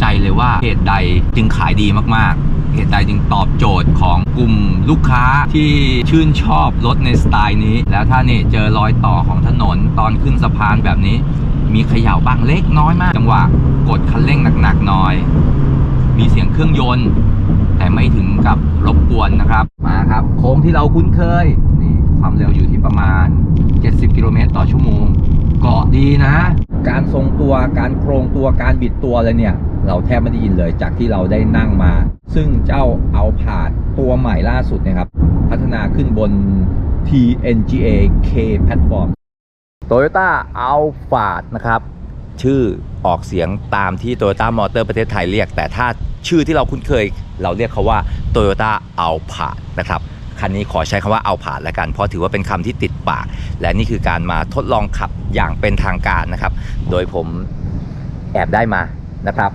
ใจเลยว่าเหตุใดจึงขายดีมากๆ เหตุใดจึงตอบโจทย์ของกลุ่มลูกค้าที่ชื่นชอบรถในสไตล์นี้ แล้วถ้านี่เจอรอยต่อของถนนตอนขึ้นสะพานแบบนี้ มีเขย่าบ้างเล็กน้อยมากจังหวะกดคันเร่งหนักๆหน่อย มีเสียงเครื่องยนต์ แต่ไม่ถึงกับรบกวนนะครับมาครับ โค้งที่เราคุ้นเคยนี่ความเร็วอยู่ที่ประมาณ 70 กิโลเมตรต่อชั่วโมง เกาะดีนะ การทรงตัวการโครงตัวการบิดตัวเลยเนี่ย เราแทบไม่ได้ยินเลยจากที่เราได้นั่งมา ซึ่งเจ้าเอาผาดตัวใหม่ล่าสุดนะครับ พัฒนาขึ้นบน TNGA K Platform Toyota Alphard นะครับชื่อออกเสียงตามที่ Toyota Motor ประเทศไทยเรียก แต่ถ้าชื่อที่เราคุ้นเคย เราเรียกเขาว่า Toyota Alphard นะครับ คันนี้ขอใช้คำว่า Alphard แล้วกัน เพราะถือว่าเป็นคำที่ติดปาก และนี่คือการมาทดลองขับอย่างเป็นทางการนะครับ โดยผมแอบได้มานะครับ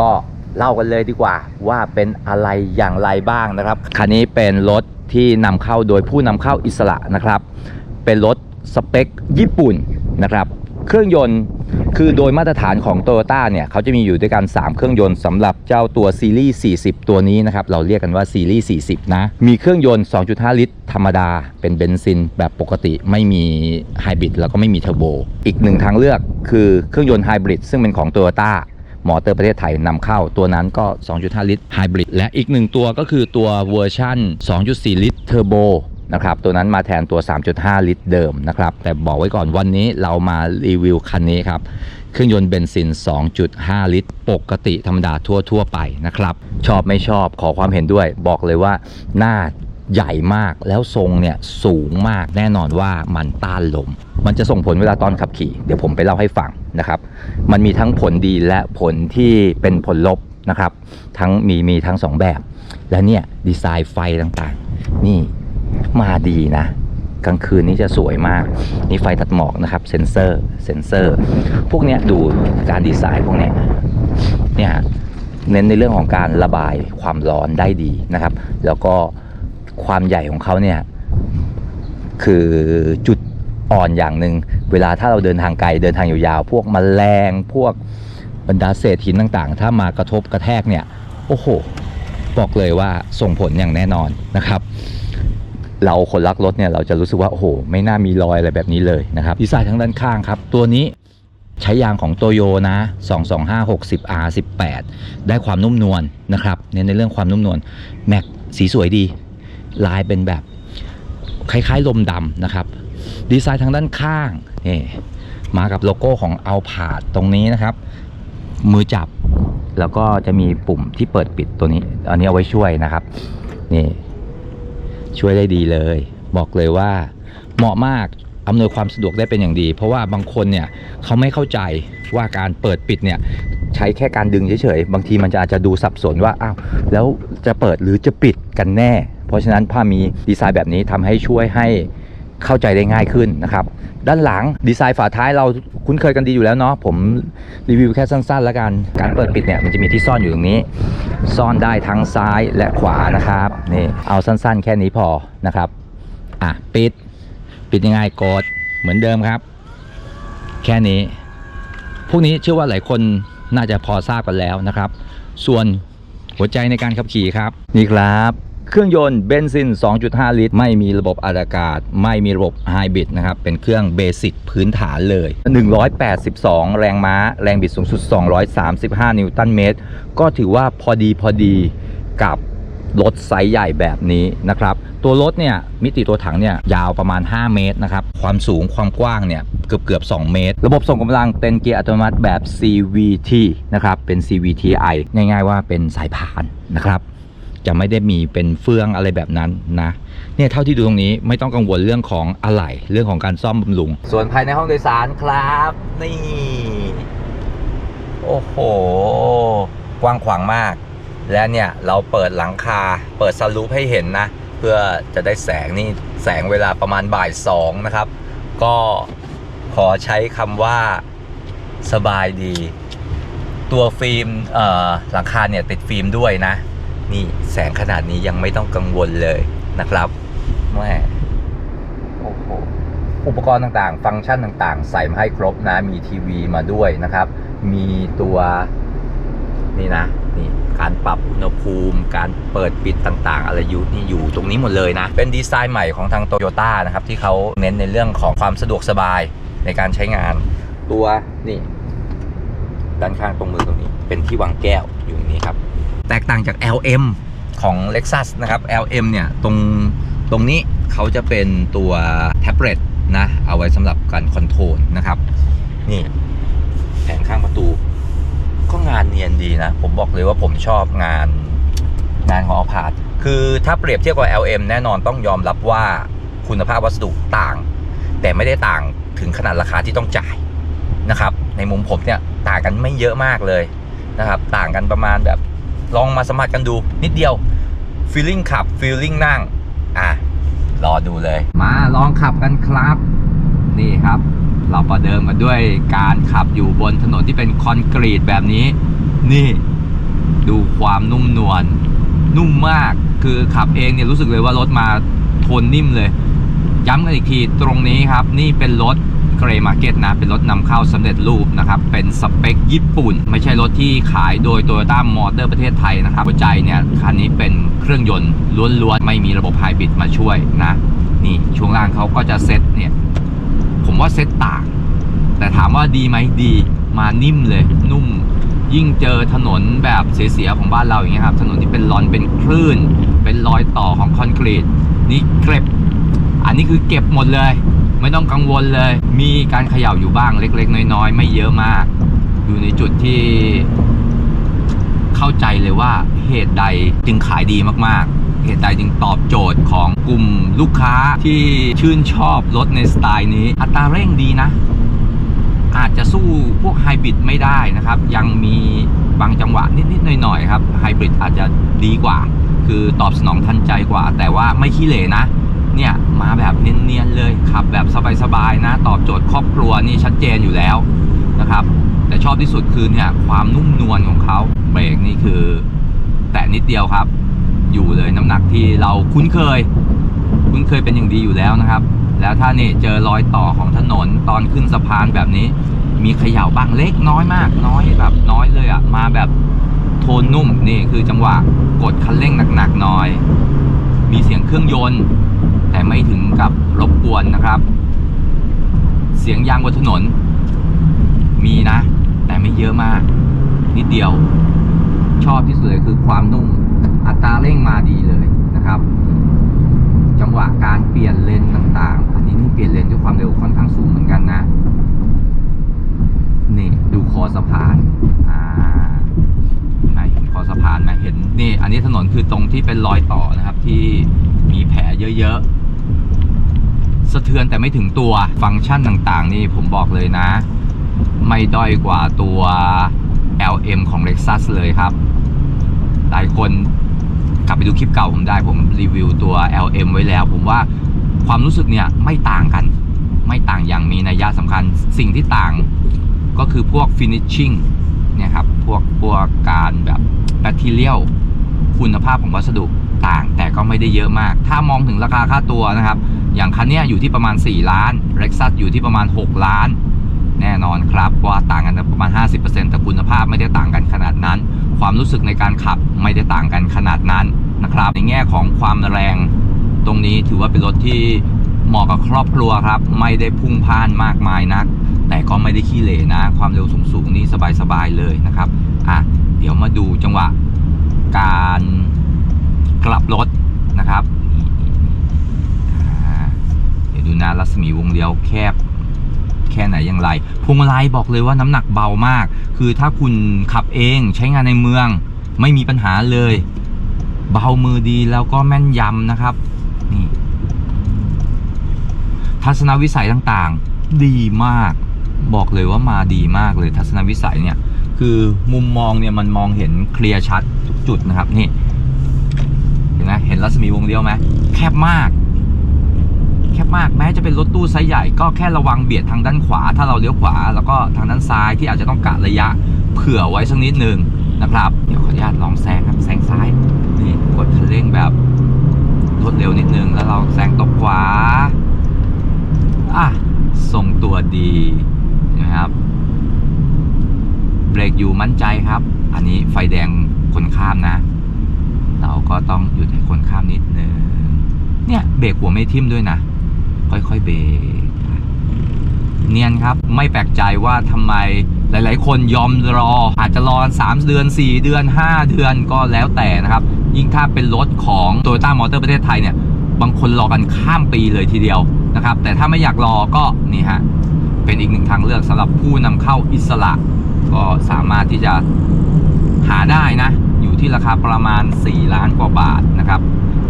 ก็เล่ากันเลยดีกว่าว่าเป็นอะไรอย่างไรบ้างนะครับ คันนี้เป็นรถที่นำเข้าโดยผู้นำเข้าอิสระนะครับ เป็นรถสเปคญี่ปุ่นนะครับ เครื่องยนต์คือโดยมาตรฐานของ t o y ยต้เนี่ยเขาจะมีอยู่ด้วยกัน 3 เครื่องยนต์สำหรับเจ้าตัวซีรีส์ 40 ตัวนี้นะครับ เราเรียกกันว่าซีรีส์ 40 นะ มีเครื่องยนต์ 2.5 ลิตร ธรรมดา เป็นเบนซินแบบปกติไม่มีไฮบริดแล้วก็ไม่มีเทอร์โบ อีกหนึ่งทางเลือกคือเครื่องยนต์ไฮบริดซึ่งเป็นของ t o y ยต้มอเตอร์ประเทศไทยนำเข้าตัวนั้นก็ 2.5 ลิตรไฮบริดและอีกหนึ่งตัวก็คือตัวเวอร์ชัน2.4 ลิตรเทอร์โบ นะครับตัวนั้นมาแทนตัว 3.5 ลิตรเดิมนะครับแต่บอกไว้ก่อนวันนี้เรามารีวิวคันนี้ครับเครื่องยนต์เบนซิน 2.5 ลิตร ปกติธรรมดาทั่ว ๆ ไปนะครับ ชอบไม่ชอบขอความเห็นด้วย บอกเลยว่าหน้าใหญ่มากแล้วทรงเนี่ยสูงมากแน่นอนว่ามันต้านลม มันจะส่งผลเวลาตอนขับขี่ เดี๋ยวผมไปเล่าให้ฟังนะครับ มันมีทั้งผลดีและผลที่เป็นผลลบนะครับ ทั้งมีมีทั้งสองแบบ และเนี่ยดีไซน์ไฟต่างๆ นี่ มาดีนะ กลางคืนนี้จะสวยมาก นี่ไฟตัดหมอกนะครับเซนเซอร์เซนเซอร์ พวกเนี้ยดูการดีไซน์พวกเนี้ยเนี่ยเน้นในเรื่องของการระบายความร้อนได้ดีนะครับ แล้วก็ความใหญ่ของเขาเนี่ยคือจุดอ่อนอย่างหนึ่งเวลาถ้าเราเดินทางไกลเดินทางยาวๆพวกมแมลงพวกบรรดาเศษหินต่างๆ ถ้ามากระทบกระแทกเนี่ย โอ้โห บอกเลยว่าส่งผลอย่างแน่นอนนะครับ เราคนรักรถเนี่ยเราจะรู้สึกว่าโอ้โหไม่น่ามีรอยอะไรแบบนี้เลยนะครับดีไซน์ทั้งด้านข้างครับ ตัวนี้ใช้ยางของโตโยนะ 22560 R18 ได้ความนุ่มนวลนะครับเน้นในเรื่องความนุ่มนวลแม็กสีสวยดี ลายเป็นแบบคล้ายๆลมดำนะครับ ดีไซน์ทางด้านข้างนี่มากับโลโก้ของเอาผาดตรงนี้นะครับ มือจับแล้วก็จะมีปุ่มที่เปิดปิดตัวนี้ อันนี้เอาไว้ช่วยนะครับ นี่ ช่วยได้ดีเลย บอกเลยว่าเหมาะมากอำนวยความสะดวกได้เป็นอย่างดี เพราะว่าบางคนเนี่ยเขาไม่เข้าใจว่าการเปิดปิดเนี่ยใช้แค่การดึงเฉยๆ บางทีมันจะอาจจะดูสับสนว่าอ้าวแล้วจะเปิดหรือจะปิดกันแน่ เพราะฉะนั้นถ้ามีดีไซน์แบบนี้ทำให้ช่วยให้เข้าใจได้ง่ายขึ้นนะครับ ด้านหลังดีไซน์ฝาท้ายเราคุ้นเคยกันดีอยู่แล้วเนาะผมรีวิวแค่สั้นๆแล้วกัน การเปิดปิดเนี่ยมันจะมีที่ซ่อนอยู่ตรงนี้ ซ่อนได้ทั้งซ้ายและขวานะครับนี่เอาสั้นๆ แค่นี้พอนะครับอะปิดปิดยังไงกดเหมือนเดิมครับ แค่นี้ พวกนี้เชื่อว่าหลายคนน่าจะพอทราบกันแล้วนะครับ ส่วนหัวใจในการขับขี่ครับ นี่ครับ เครื่องยนต์เบนซิน 2.5 ลิตร ไม่มีระบบอัดอากาศ ไม่มีระบบไฮบริดนะครับ เป็นเครื่องเบสิกพื้นฐานเลย 182 แรงม้า แรงบิดสูงสุด 235 นิวตันเมตร ก็ถือว่าพอดีพอดีกับรถไซส์ใหญ่แบบนี้นะครับ ตัวรถเนี่ยมิติตัวถังเนี่ยยาวประมาณ 5 เมตรนะครับ ความสูงความกว้างเนี่ยเกือบเกือบ 2 เมตร ระบบส่งกำลังเป็นเกียร์อัตโนมัติแบบ CVT นะครับ เป็น CVTi ง่ายๆว่าเป็นสายพานนะครับ จะไม่ได้มีเป็นเฟืองอะไรแบบนั้นนะเนี่ยเท่าที่ดูตรงนี้ไม่ต้องกังวลเรื่องของอะไหล่เรื่องของการซ่อมบำรุง ส่วนภายในห้องโดยสารครับ นี่ โอ้โห กว้างขวางมาก และเนี่ยเราเปิดหลังคา เปิดสลูปให้เห็นนะ เพื่อจะได้แสงนี่แสงเวลาประมาณบ่ายสองนะครับ ก็ขอใช้คำว่าสบายดี ตัวฟิล์มเออหลังคาเนี่ยติดฟิล์มด้วยนะ นี่แสงขนาดนี้ยังไม่ต้องกังวลเลยนะครับแม่โอ้โหอุปกรณ์ต่างๆ ฟังก์ชันต่างๆ ใส่มาให้ครบนะ มีทีวีมาด้วยนะครับ มีตัวนี่นะ นี่การปรับอุณหภูมิ การเปิดปิดต่างๆ อะไรอยู่นี่อยู่ตรงนี้หมดเลยนะ เป็นดีไซน์ใหม่ของทางโตโยต้านะครับ ที่เขาเน้นในเรื่องของความสะดวกสบายในการใช้งาน ตัวนี่ ด้านข้างตรงมือตรงนี้ เป็นที่วางแก้วอยู่นี้ครับ แตกต่างจาก LM ของ Lexus นะครับ LM เนี่ยตรงตรงนี้เขาจะเป็นตัวแท็บเล็ตนะ เอาไว้สำหรับการคอนโทรลนะครับ นี่แผงข้างประตู ก็งานเนียนดีนะ ผมบอกเลยว่าผมชอบงานงานของอพาร์ตคือถ้าเปรียบเทียบกับ LM แน่นอนต้องยอมรับว่าคุณภาพวัสดุต่าง แต่ไม่ได้ต่างถึงขนาดราคาที่ต้องจ่ายนะครับ ในมุมผมเนี่ยต่างกันไม่เยอะมากเลยนะครับ ต่างกันประมาณแบบ ลองมาสัมผัสกันดูนิดเดียว feeling ขับ feeling นั่ง อะ รอดูเลย มาลองขับกันครับ นี่ครับ เราประเดิมกันด้วยการขับอยู่บนถนนที่เป็นคอนกรีตแบบนี้ นี่ ดูความนุ่มนวลนุ่มมากคือขับเองเนี่ยรู้สึกเลยว่ารถมาทนนิ่มเลย ย้ำกันอีกทีตรงนี้ครับ นี่เป็นรถ เกรย์มาร์เก็ตนะ เป็นรถนำเข้าสำเร็จรูปนะครับ เป็นสเปคญี่ปุ่น ไม่ใช่รถที่ขายโดย Toyota Motor ประเทศไทยนะครับ หัวใจเนี่ยคันนี้เป็นเครื่องยนต์ล้วนๆ ไม่มีระบบไฮบริดมาช่วยนะ นี่ช่วงล่างเขาก็จะเซ็ตเนี่ย ผมว่าเซ็ตต่าง แต่ถามว่าดีไหมดีมานิ่มเลย นุ่มยิ่งเจอถนนแบบเสียๆของบ้านเราอย่างเงี้ยครับ ถนนที่เป็นรอนเป็นคลื่น เป็นรอยต่อของคอนกรีตนี่เก็บ อันนี้คือเก็บหมดเลย ไม่ต้องกังวลเลย มีการเขย่าอยู่บ้างเล็ก ๆ น้อย ๆ ไม่เยอะมาก อยู่ในจุดที่เข้าใจเลยว่าเหตุใดจึงขายดีมากๆ เหตุใดจึงตอบโจทย์ของกลุ่มลูกค้าที่ชื่นชอบรถในสไตล์นี้ อัตราเร่งดีนะ อาจจะสู้พวกไฮบริดไม่ได้นะครับ ยังมีบางจังหวะนิด ๆ หน่อย ๆ ครับไฮบริดอาจจะดีกว่า คือตอบสนองทันใจกว่า แต่ว่าไม่ขี้เหร่นะ มาแบบเนียนๆเลยขับแบบสบายๆนะ ตอบโจทย์ครอบครัวนี่ชัดเจนอยู่แล้วนะครับ แต่ชอบที่สุดคือเนี่ยความนุ่มนวลของเขาเบรกนี่คือ แตะนิดเดียวครับ อยู่เลยน้ำหนักที่เราคุ้นเคย คุ้นเคยเป็นอย่างดีอยู่แล้วนะครับ แล้วถ้านี่เจอรอยต่อของถนนตอนขึ้นสะพานแบบนี้ มีเขย่าบ้างเล็กน้อยมาก น้อยแบบน้อยเลยอะ่ะมาแบบโทนนุ่มนี่คือจังหวะกดคันเร่งหนักๆหน่อย มีเสียงเครื่องยนต์ แต่ไม่ถึงกับรบกวนนะครับ เสียงยางบนถนน มีนะ แต่ไม่เยอะมาก นิดเดียว ชอบที่สุดเลยคือความนุ่ม อัตราเร่งมาดีเลยนะครับ จังหวะการเปลี่ยนเลนต่างๆ อันนี้นี่เปลี่ยนเลนด้วยความเร็วค่อนข้างสูงเหมือนกันนะ นี่ดูคอสะพานอ่าไหนเห็นคอสะพานไหมเห็นนี่ อันนี้ถนนคือตรงที่เป็นรอยต่อนะครับที่มีแผลเยอะๆ สะเทือนแต่ไม่ถึงตัวฟังก์ชันต่างๆ นี่ผมบอกเลยนะ ไม่ด้อยกว่าตัว LM ของ Lexus เลยครับ หลายคนกลับไปดูคลิปเก่าผมได้ผมรีวิวตัว LM ไว้แล้ว ผมว่าความรู้สึกเนี่ยไม่ต่างกัน ไม่ต่างอย่างมีนัยยะสำคัญ สิ่งที่ต่างก็คือพวก finishing เนี่ยครับ พวกพวกการแบบ material คุณภาพของวัสดุต่าง แต่ก็ไม่ได้เยอะมาก ถ้ามองถึงราคาค่าตัวนะครับ อย่างคันนี้อยู่ที่ประมาณ 4 ล้าน Lexus อยู่ที่ประมาณ 6 ล้าน แน่นอนครับว่าต่างกันประมาณ 50%แต่คุณภาพไม่ได้ต่างกันขนาดนั้น ความรู้สึกในการขับไม่ได้ต่างกันขนาดนั้นนะครับ ในแง่ของความแรงตรงนี้ถือว่าเป็นรถที่เหมาะกับครอบครัวครับ ไม่ได้พุ่งพ่านมากมายนัก แต่ก็ไม่ได้ขี้เหร่นะ ความเร็วสูงๆนี่สบายๆเลยนะครับอะเดี๋ยวมาดูจังหวะการกลับรถนะครับ ดี๋ยวดูนะรัศมีวงเลี้ยวแคบแค่ไหนอย่างไรพวงมาลัยบอกเลยว่าน้ำหนักเบามาก คือถ้าคุณขับเองใช้งานในเมืองไม่มีปัญหาเลย เบามือดีแล้วก็แม่นยำนะครับนี่ทัศนวิสัยต่างๆ ดีมาก บอกเลยว่ามาดีมากเลยทัศนวิสัยเนี่ย คือมุมมองเนี่ยมันมองเห็นเคลียร์ชัดทุกจุดนะครับนี่เห็นไหมเห็นรัศมีวงเดียวไหมแคบมาก บมากแม้จะเป็นรถตู้ไซส์ใหญ่ก็แค่ระวังเบียดทางด้านขวา ถ้าเราเลี้ยวขวาแล้วก็ทางด้านซ้ายที่อาจจะต้องกะระยะเผื่อไว้สักนิดหนึ่งนะครับเดี๋ยวขออนุญาตลองแซงครับแซงซ้ายนี่กดคันเร่งแบบรวดเร็วนิดนึงแล้วเราแซงตบขวาอะทรงตัวดีนะครับเบรกอยู่มั่นใจครับ อันนี้ไฟแดงคนข้ามนะ เราก็ต้องหยุดให้คนข้ามนิดนึงเนี่ยเบรกหัวไม่ทิ่มด้วยนะ ค่อยๆเบรกเนียนครับไม่แปลกใจว่าทำไมหลาย ๆ คนยอมรอ อาจจะรอ 3 เดือน 4 เดือน 5 เดือนก็แล้วแต่นะครับ ยิ่งถ้าเป็นรถของ Toyota Motor ประเทศไทยเนี่ย บางคนรอกันข้ามปีเลยทีเดียวนะครับ แต่ถ้าไม่อยากรอก็นี่ฮะ เป็นอีกหนึ่งทางเลือกสำหรับผู้นำเข้าอิสระ ก็สามารถที่จะหาได้นะ อยู่ที่ราคาประมาณ 4 ล้านกว่าบาทนะครับ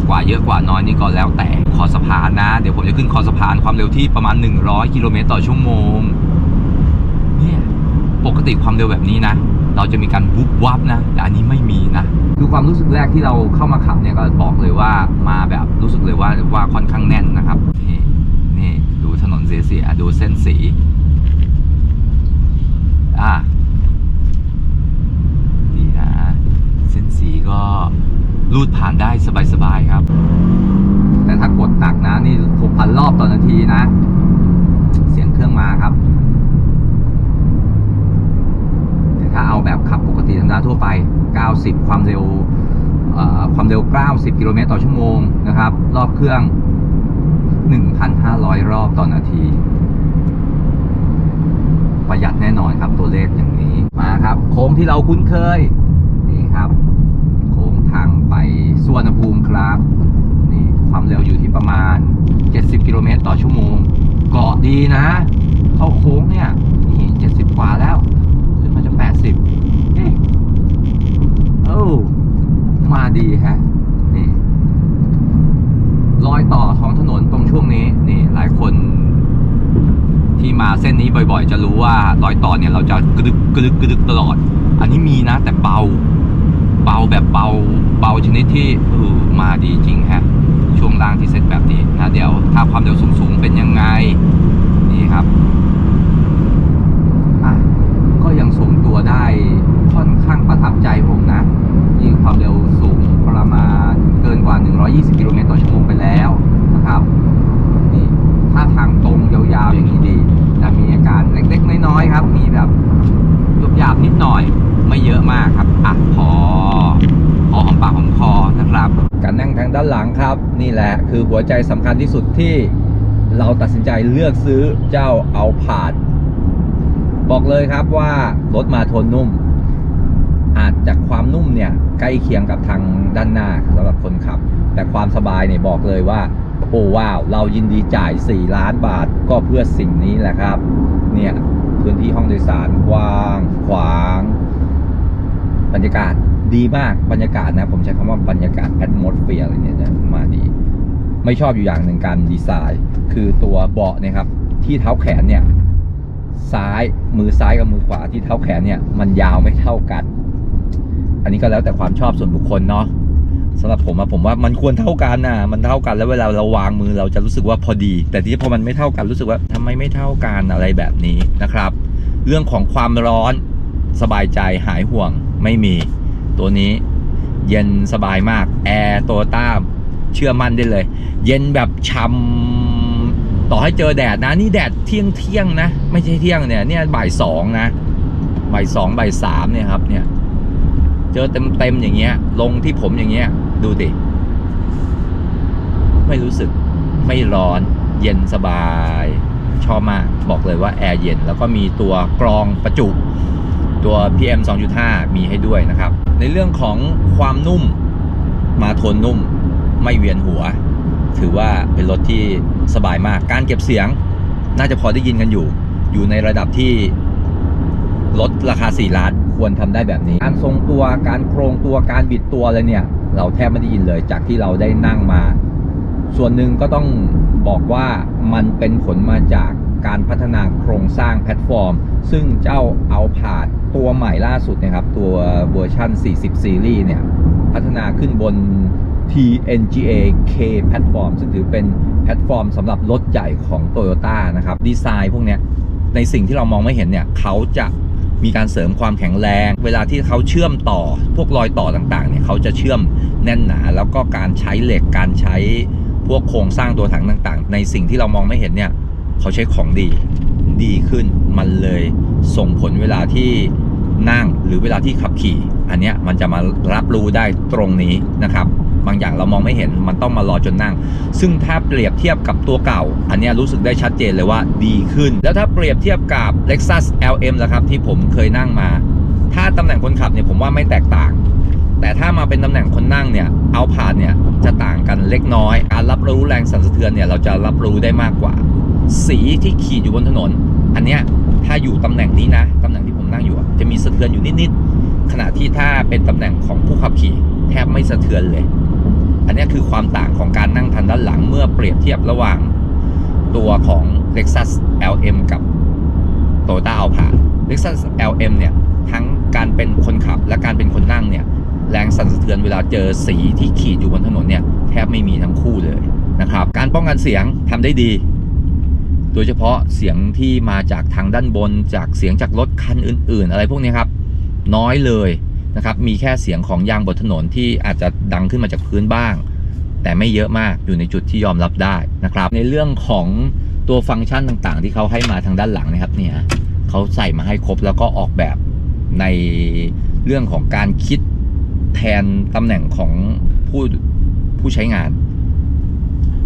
กว่าเยอะกว่าน้อยนี่ก็แล้วแต่คอสะพานนะ เดี๋ยวผมจะขึ้นคอสะพานความเร็วที่ประมาณ 100 กิโลเมตรต่อชั่วโมงเนี่ยปกติความเร็วแบบนี้นะ เราจะมีการวุบวับนะ แต่อันนี้ไม่มีนะคือความรู้สึกแรกที่เราเข้ามาขับเนี่ยก็บอกเลยว่ามาแบบรู้สึกเลยว่าว่าค่อนข้างแน่นนะครับนี่นี่ดูถนนเสียๆดูเส้นสีอ่าดีนะ เส้นสีก็ ลูดผ่านได้สบายๆครับ แต่ถ้ากดหนักนะ นี่ 6,000 รอบต่อนาทีนะ เสียงเครื่องมาครับ แต่ถ้าเอาแบบขับปกติธรรมดาทั่วไป 90 ความเร็วความเร็ว 90 กิโลเมตรต่อชั่วโมงนะครับ รอบเครื่อง 1,500 รอบต่อนาที ประหยัดแน่นอนครับตัวเลขอย่างนี้มาครับ โค้งที่เราคุ้นเคย นี่ครับ สวนภูมิครับนี่ความเร็วอยู่ที่ประมาณ 70 กิโลเมตรต่อชั่วโมง เกาะดีนะ เข้าโค้งเนี่ยนี่ 70 กว่าแล้ว ขึ้นมาจะ80เอ๊ะโอ้มาดีฮะนี่รอยต่อท้องถนนตรงช่วงนี้นี่หลายคนที่มาเส้นนี้บ่อยๆ จะรู้ว่ารอยต่อเนี่ยเราจะกระดึกกระดึกกระดึกตลอด อันนี้มีนะแต่เบา เบาแบบเบาเบาชนิดที่เออมาดีจริงฮะ ช่วงล่างที่เซ็ตแบบนี้นะเดี๋ยวถ้าความเร็วสูงๆเป็นยังไงนี่ครับอะก็ยังส่งตัวได้ค่อนข้างประทับใจผมนะยิ่งความเร็วสูงประมาณเกินกว่า 120 กิโลเมตรต่อชั่วโมงไปแล้วนะครับนี่ถ้าทางตรงยาวๆอย่างนี้ดี นี่แหละคือหัวใจสำคัญที่สุดที่เราตัดสินใจเลือกซื้อเจ้าเอาผาด บอกเลยครับว่ารถมาทนนุ่ม อาจจากความนุ่มเนี่ยใกล้เคียงกับทางด้านหน้าสำหรับคนขับ แต่ความสบายเนี่ยบอกเลยว่า โอ้ว้าว เรายินดีจ่าย 4 ล้านบาทก็เพื่อสิ่งนี้แหละครับ เนี่ยพื้นที่ห้องโดยสารกว้าง ขวาง บรรยากาศดีมากบรรยากาศนะ ผมใช้คำว่าบรรยากาศแอดมอสเฟียอะไรเนี่ยนะมาดี ไม่ชอบอยู่อย่างหนึ่งการดีไซน์ คือตัวเบาะนี่ยครับที่เท้าแขนเนี่ยซ้ายมือซ้ายกับมือขวาที่เท้าแขนเนี่ยมันยาวไม่เท่ากัน อันนี้ก็แล้วแต่ความชอบส่วนบุคคลเนาะสำหรับผมอะผมว่ามันควรเท่ากันนะมันเท่ากันแล้วเวลาเราวางมือเราจะรู้สึกว่าพอดี แต่ที่พอมันไม่เท่ากันรู้สึกว่าทำไมไม่เท่ากันอะไรแบบนี้นะครับ เรื่องของความร้อนสบายใจหายห่วงไม่มี ตัวนี้เย็นสบายมากแอร์โตต้า เชื่อมั่นได้เลย เย็นแบบช่ำต่อให้เจอแดดนะ นี่แดดเที่ยงเที่ยงนะ ไม่ใช่เที่ยงเนี่ยเนี่ยบ่ายสองนะบ่ายสองบ่ายสามเนี่ยครับเนี่ย เจอเต็มเต็มอย่างเงี้ย ลงที่ผมอย่างเงี้ย ดูดิ ไม่รู้สึกไม่ร้อนเย็นสบาย ชอบมาก บอกเลยว่าแอร์เย็น แล้วก็มีตัวกรองประจุ ตัว PM 2.5 มีให้ด้วยนะครับ ในเรื่องของความนุ่มมาโทนนุ่ม ไม่เวียนหัว ถือว่าเป็นรถที่สบายมาก การเก็บเสียงน่าจะพอได้ยินกันอยู่ อยู่ในระดับที่รถราคา 4 ล้านควรทำได้แบบนี้ การทรงตัวการโครงตัวการบิดตัวอะไรเนี่ย เราแทบไม่ได้ยินเลยจากที่เราได้นั่งมา ส่วนหนึ่งก็ต้องบอกว่ามันเป็นผลมาจากการพัฒนาโครงสร้างแพลตฟอร์ม ซึ่งเจ้าเอาผาดตัวใหม่ล่าสุดนะครับ ตัวเวอร์ชัน40 ซีรีส์เนี่ย พัฒนาขึ้นบน TNGA K แพลตฟอร์มซึ่งถือเป็นแพลตฟอร์มสำหรับรถใหญ่ของ Toyota นะครับ ดีไซน์พวกเนี้ยในสิ่งที่เรามองไม่เห็นเนี่ยเขาจะมีการเสริมความแข็งแรง เวลาที่เขาเชื่อมต่อพวกรอยต่อต่างๆเนี่ยเขาจะเชื่อมแน่นหนา แล้วก็การใช้เหล็กการใช้พวกโครงสร้างตัวถังต่าง ๆ ในสิ่งที่เรามองไม่เห็นเนี่ยเขาใช้ของดีดีขึ้นมันเลยส่งผลเวลาที่นั่งหรือเวลาที่ขับขี่ อันเนี้ยมันจะมารับรู้ได้ตรงนี้นะครับ บางอย่างเรามองไม่เห็นมันต้องมารอจนนั่ง ซึ่งถ้าเปรียบเทียบกับตัวเก่า อันนี้รู้สึกได้ชัดเจนเลยว่าดีขึ้น แล้วถ้าเปรียบเทียบกับ Lexus LM ละครับที่ผมเคยนั่งมา ถ้าตำแหน่งคนขับเนี่ยผมว่าไม่แตกต่าง แต่ถ้ามาเป็นตำแหน่งคนนั่งเนี่ยเอาผ่านเนี่ยจะต่างกันเล็กน้อย การรับรู้แรงสั่นสะเทือนเนี่ยเราจะรับรู้ได้มากกว่า สีที่ขีดอยู่บนถนน อันเนี้ยถ้าอยู่ตำแหน่งนี้นะตำแหน่งที่ผมนั่งอยู่จะมีสะเทือนอยู่นิดๆขณะที่ถ้าเป็นตำแหน่งของผู้ขับขี่แทบไม่สะเทือนเลย อันนี้คือความต่างของการนั่งทางด้านหลังเมื่อเปรียบเทียบระหว่างตัวของ Lexus LM กับ Toyota Alphard Lexus LM เนี่ย ทั้งการเป็นคนขับและการเป็นคนนั่งเนี่ย แรงสั่นสะเทือนเวลาเจอสีที่ขีดอยู่บนถนนเนี่ย แทบไม่มีทั้งคู่เลยนะครับ การป้องกันเสียงทำได้ดี โดยเฉพาะเสียงที่มาจากทางด้านบนจากเสียงจากรถคันอื่น ๆ อะไรพวกนี้ครับ น้อยเลย นะครับมีแค่เสียงของยางบนถนนที่อาจจะดังขึ้นมาจากพื้นบ้าง แต่ไม่เยอะมากอยู่ในจุดที่ยอมรับได้นะครับ ในเรื่องของตัวฟังก์ชันต่างๆ ที่เขาให้มาทางด้านหลังนะครับเนี่ยเขาใส่มาให้ครบแล้วก็ออกแบบในเรื่องของการคิดแทนตำแหน่งของผู้ผู้ใช้งาน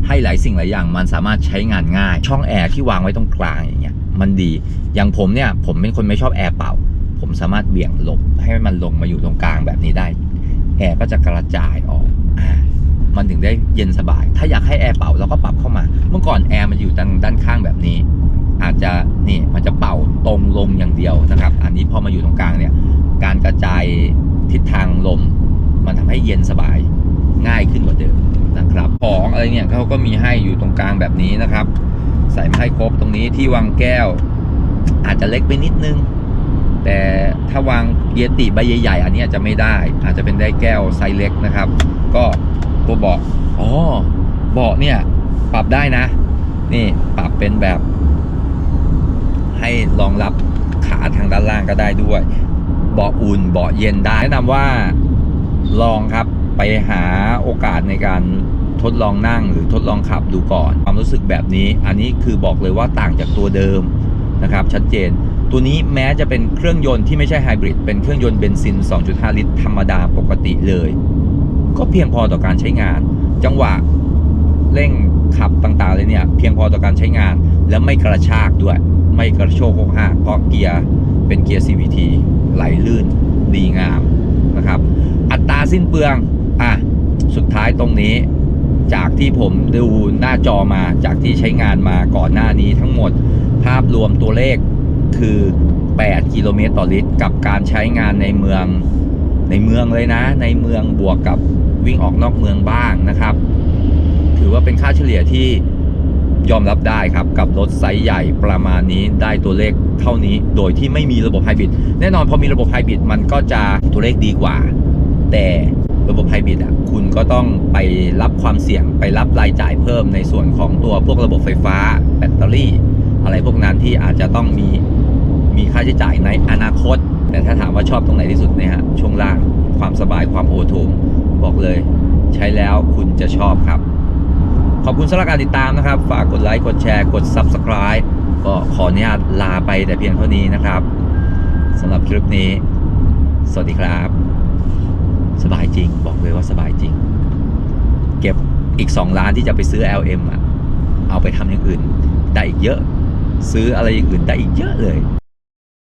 ให้หลายสิ่งหลายอย่างมันสามารถใช้งานง่าย ช่องแอร์ที่วางไว้ตรงกลางอย่างเงี้ยมันดีอย่างผมเนี่ยผมเป็นคนไม่ชอบแอร์เป่า ผมสามารถเบี่ยงหลบ ให้มันลงมาอยู่ตรงกลางแบบนี้ได้แอร์ก็จะกระจายออกอามันถึงได้เย็นสบาย ถ้าอยากให้แอร์เป่าเราก็ปรับเข้ามา เมื่อก่อนแอร์มันอยู่ด้านด้านข้างแบบนี้ อาจจะนี่มันจะเป่าตรงลงอย่างเดียวนะครับ อันนี้พอมาอยู่ตรงกลางเนี่ย การกระจายทิศทางลม มันทำให้เย็นสบายง่ายขึ้นกว่าเดิมนะครับ ของอะไรเนี่ยเขาก็มีให้อยู่ตรงกลางแบบนี้นะครับ ใส่มาให้ครบตรงนี้ที่วางแก้ว อาจจะเล็กไปนิดนึง แต่ถ้าวางเยติใบใหญ่ๆอันนี้อาจจะไม่ได้ อาจจะเป็นได้แก้วไซส์เล็กนะครับ ก็ตัวเบาะอ๋อเบาะเนี่ยปรับได้นะ นี่ปรับเป็นแบบ ให้รองรับขาทางด้านล่างก็ได้ด้วย เบาะอุ่นเบาะเย็นได้ แนะนำว่าลองครับไปหาโอกาสในการทดลองนั่งหรือทดลองขับดูก่อน ความรู้สึกแบบนี้ อันนี้คือบอกเลยว่าต่างจากตัวเดิมนะครับ ชัดเจน ตัวนี้แม้จะเป็นเครื่องยนต์ที่ไม่ใช่ไฮบริดเป็นเครื่องยนต์เบนซิน 2.5 ลิตร ธรรมดาปกติเลย ก็เพียงพอต่อการใช้งาน จังหวะเร่งขับต่างๆเลยเนี่ย เพียงพอต่อการใช้งาน แล้วไม่กระชากด้วย ไม่กระโชกโคกหักเพราะเกียร์เป็นเกียร์ CVT ไหลลื่น ดีงามนะครับ อัตราสิ้นเปลือง อะ สุดท้ายตรงนี้ จากที่ผมดูหน้าจอมา จากที่ใช้งานมาก่อนหน้านี้ทั้งหมด ภาพรวมตัวเลข คือ 8 กิโลเมตรต่อลิตร กับการใช้งานในเมืองในเมืองเลยนะ ในเมืองบวกกับวิ่งออกนอกเมืองบ้างนะครับ ถือว่าเป็นค่าเฉลี่ยที่ยอมรับได้ครับ กับรถไซส์ใหญ่ประมาณนี้ได้ตัวเลขเท่านี้โดยที่ไม่มีระบบไฮบริดแน่นอนพอมีระบบไฮบริดมันก็จะตัวเลขดีกว่า แต่ระบบไฮบริดอะคุณก็ต้องไปรับความเสี่ยงไปรับรายจ่ายเพิ่มในส่วนของตัวพวกระบบไฟฟ้า แบตเตอรี่ อะไรพวกนั้นที่อาจจะต้องมี มีค่าใช้จ่ายในอนาคต แต่ถ้าถามว่าชอบตรงไหนที่สุดเนี่ยฮะช่วงล่างความสบายความโอโทมบอกเลย ใช้แล้วคุณจะชอบครับ ขอบคุณสำหรับการติดตามนะครับ ฝากกดไลค์กดแชร์กด Subscribe ก็ขออนุญาตลาไปแต่เพียงเท่านี้นะครับสำหรับคลิปนี้ สวัสดีครับ สบายจริงบอกเลยว่าสบายจริง เก็บอีก 2 ล้านที่จะไปซื้อ LM อะ เอาไปทำอย่างอื่น ได้อีกเยอะ ซื้ออะไรอย่างอื่นได้อีกเยอะเลย